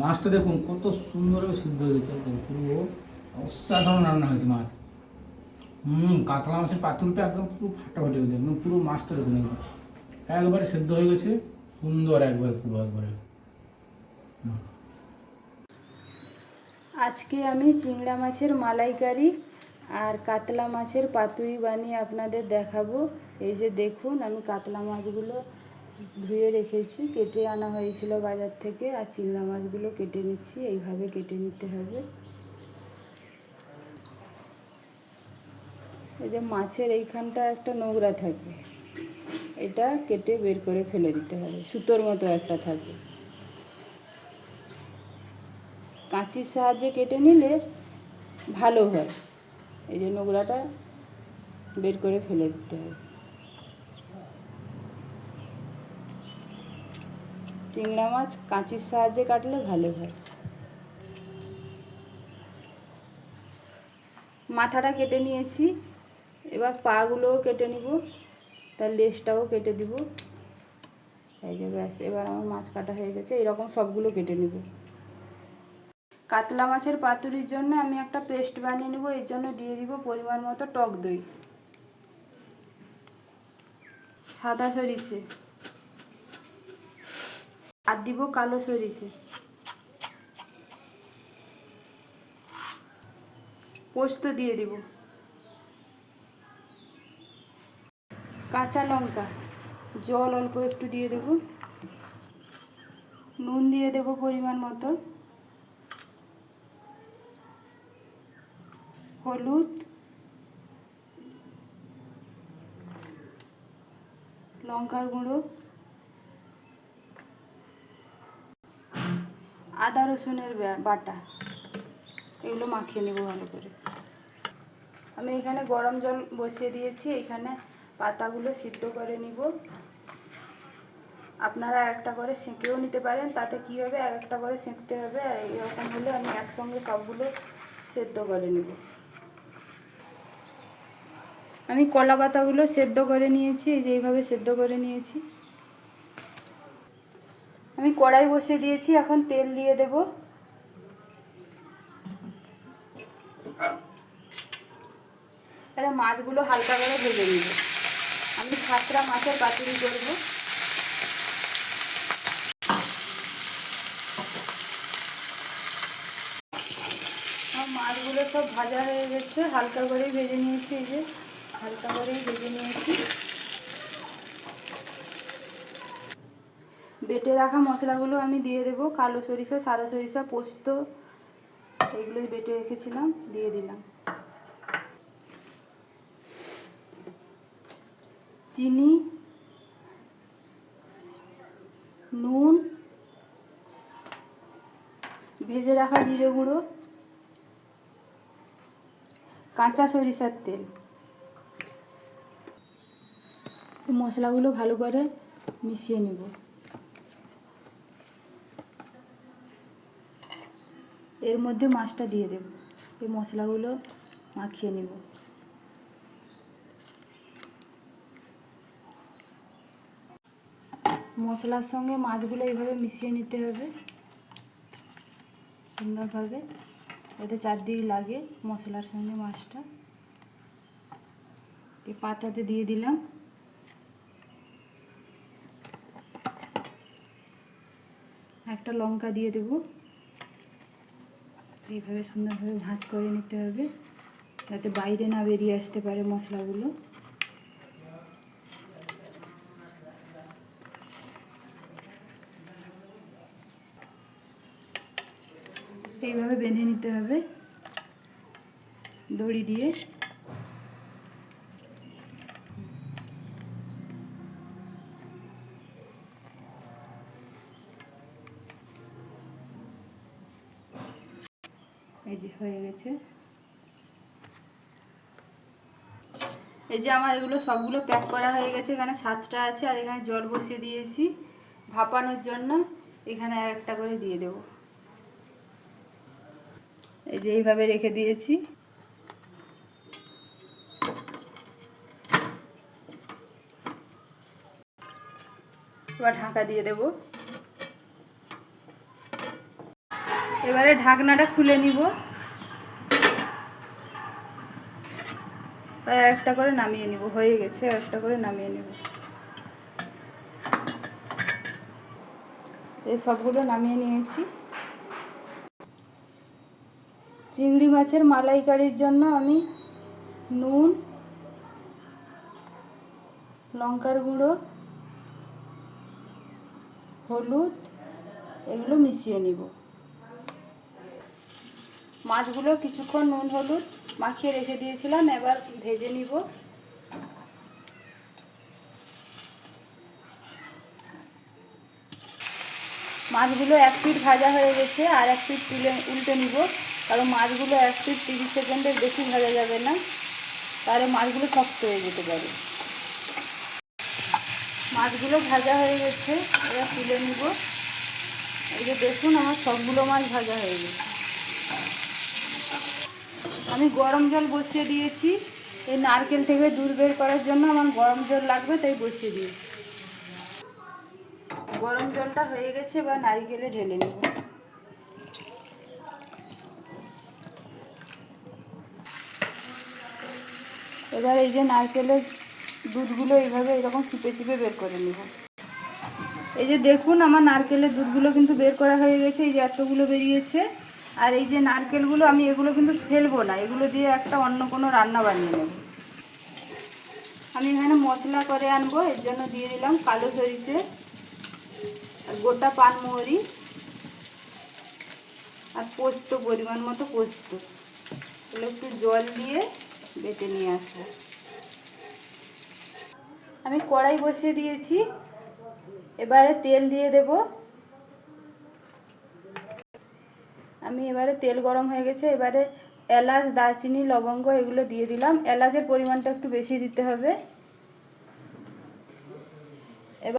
মাছটা দেখুন, কত সুন্দরভাবে সিদ্ধ হয়েছে একদম পুরো অসাধারণ রান্না হয়েছে মাছ। হুম, কাতলা মাছের পাতুলটা একদম পুরো ফাটাফাটি হয়েছে, একদম পুরো মাছটা দেখুন একদম। একবারে সিদ্ধ হয়ে গেছে, সুন্দর একবার পুরো একবারে। আজকে আমি চিংড়া মাছের মালাইকারি আর কাতলা মাছের পাতুরি বানিয়ে আপনাদের দেখাবো। এই যে দেখুন, আমি কাতলা মাছগুলো ধুয়ে রেখেছি, কেটে আনা হয়েছিল বাজার থেকে, আর চিংড়া মাছগুলো কেটে নিচ্ছি, এইভাবে কেটে নিতে হবে। এই যে মাছের এইখানটা একটা নোংরা থাকে, এটা কেটে বের করে ফেলে দিতে হবে, সুতোর মতো একটা থাকে। কাঁচির সাহায্যে কেটে নিলে ভালো হয়, এই যে নোংরাটা বের করে ফেলে দিতে হবে। চিংড়া মাছ কাঁচির সাহায্যে কাটলে ভালো হয়। মাথাটা কেটে নিয়েছি। এবার পাগুলোও কেটে নিব, তার লেজটাও কেটে দিব। এই যে ব্যাস, এবার আমার মাছ কাটা হয়ে গেছে, এরকম সবগুলো কেটে নিব। কাতলা মাছের পাতুরির জন্য আমি একটা পেস্ট বানিয়ে নেব, এর জন্য দিয়ে দিব পরিমাণ মতো টক দই। সাদা সরিষে। আর দিব কালো সরিষে পোস্ত দিয়ে দিব। কাঁচা লঙ্কা, জল অল্প একটু দিয়ে দেব। নুন দিয়ে দেব পরিমাণ মতো। হলুদ। লঙ্কার গুঁড়ো। আদা রসুনের বাটা। এগুলো মাখিয়ে নেব ভালো করে। আমি এখানে গরম জল বসিয়ে দিয়েছি, এখানে পাতাগুলো সিদ্ধ করে নিব। আপনারা একটা করে সেঁকেও নিতে পারেন, তাতে কি হবে? এক একটা করে সেঁকতে হবে, আর এরকম হলে আমি একসঙ্গে সবগুলো সেদ্ধ করে নেব। আমি কলা পাতাগুলো সেদ্ধ করে নিয়েছি, এই যে এইভাবে সেদ্ধ করে নিয়েছি। আমি কড়াই বসিয়ে দিয়েছি, এখন তেল দিয়ে দেব। মাছগুলো হালকা করে ভেজে নিব। আমি সাতটা মাছের পাতুরি করব। মাছগুলো সব ভাজা হয়ে গেছে, হালকা করেই ভেজে নিয়েছি এই যে, হালকা করেই ভেজে নিয়েছি। বেটে রাখা মশলাগুলো আমি দিয়ে দেব। কালো সরিষা, সাদা সরিষা, পোস্ত, এগুলোই বেটে রেখেছিলাম, দিয়ে দিলাম। চিনি, নুন, ভেজে রাখা জিরে গুঁড়ো, কাঁচা সরিষার তেল। মশলাগুলো ভালো করে মিশিয়ে নেব। এর মধ্যে মাছটা দিয়ে দেব। এই মশলাগুলো মাখিয়ে নেব। মশলার সঙ্গে মাছগুলো এইভাবে মিশিয়ে নিতে হবে। সুন্দরভাবে। যাতে চারদিক লাগে মশলার সঙ্গে মাছটা। পাতাতে দিয়ে দিলাম। একটা লঙ্কা দিয়ে দেব। এইভাবে সুন্দরভাবে ভাঁজ করে নিতে হবে, যাতে বাইরে না বেরিয়ে আসতে পারে মশলাগুলো। এইভাবে বেঁধে নিতে হবে। দড়ি দিয়ে। এই যে হয়ে গেছে। এই যে আমার এগুলো সবগুলো প্যাক করা হয়ে গেছে, এখানে সাতটা আছে আর এখানে জল বসিয়ে দিয়েছি ভাপানোর জন্য। এখানে একটা করে দিয়ে দেব। এই যে এইভাবে রেখে দিয়েছি। এবার ঢাকা দিয়ে দেবো। এবারে ঢাকনাটা খুলে নিব। একটা করে নামিয়ে নিব, হয়ে গেছে একটা করে নামিয়ে নিব। এই সবগুলো নামিয়ে নিয়েছি। চিংড়ি মাছের মালাইকারির জন্য আমি নুন, লঙ্কার গুঁড়ো, হলুদ, এগুলো মিশিয়ে নিব। মাছগুলো কিছুক্ষণ নুন, হলুদ মাখিয়ে রেখে দিয়েছিলাম, এবার ভেজে নিব। মাছগুলো এক পিঠ ভাজা হয়ে গেছে, আর এক পিঠ তুলে উল্টে নিব, কারণ মাছগুলো এক পিঠ তিরিশ সেকেন্ডের বেশি ভাজা যাবে না, তাহলে মাছগুলো শক্ত হয়ে যেতে পারে। মাছগুলো ভাজা হয়ে গেছে, এবার তুলে নিব। এই যে দেখুন, আমার সবগুলো মাছ ভাজা হয়ে গেছে। আমি গরম জল বসিয়ে দিয়েছি। এই নারকেল থেকে দুধ বের করার জন্য আমার গরম জল লাগবে, তাই বসিয়ে দিয়েছি। গরম জলটা হয়ে গেছে বা নারিকেলে ঢেলে নেব। এবার এই যে নারকেলের দুধগুলো এইভাবে এরকম চিপে চিপে বের করে নেব। এই যে দেখুন, আমার নারকেলের দুধগুলো কিন্তু বের করা হয়ে গেছে, এই যে এতগুলো বেরিয়েছে। আর এই যে নারকেলগুলো আমি এগুলো কিন্তু ফেলব না, এগুলো দিয়ে একটা অন্য কোনো রান্না বানিয়ে নেব। আমি এখানে মশলা করে আনব, এর জন্য দিয়ে দিলাম কালো সরিষে, আর গোটা পানমোহরি আর পোস্ত, পরিমাণ মতো পোস্ত। এগুলো একটু জল দিয়ে বেটে নিয়ে আসব। আমি কড়াই বসিয়ে দিয়েছি, এবারে তেল দিয়ে দেব। আমি এবারে তেল গরম হয়ে গেছে, এবারে এলাচ, দারচিনি, লবঙ্গ এগুলো দিয়ে দিলাম। এলাচের পরিমাণটা একটু বেশি দিতে হবে।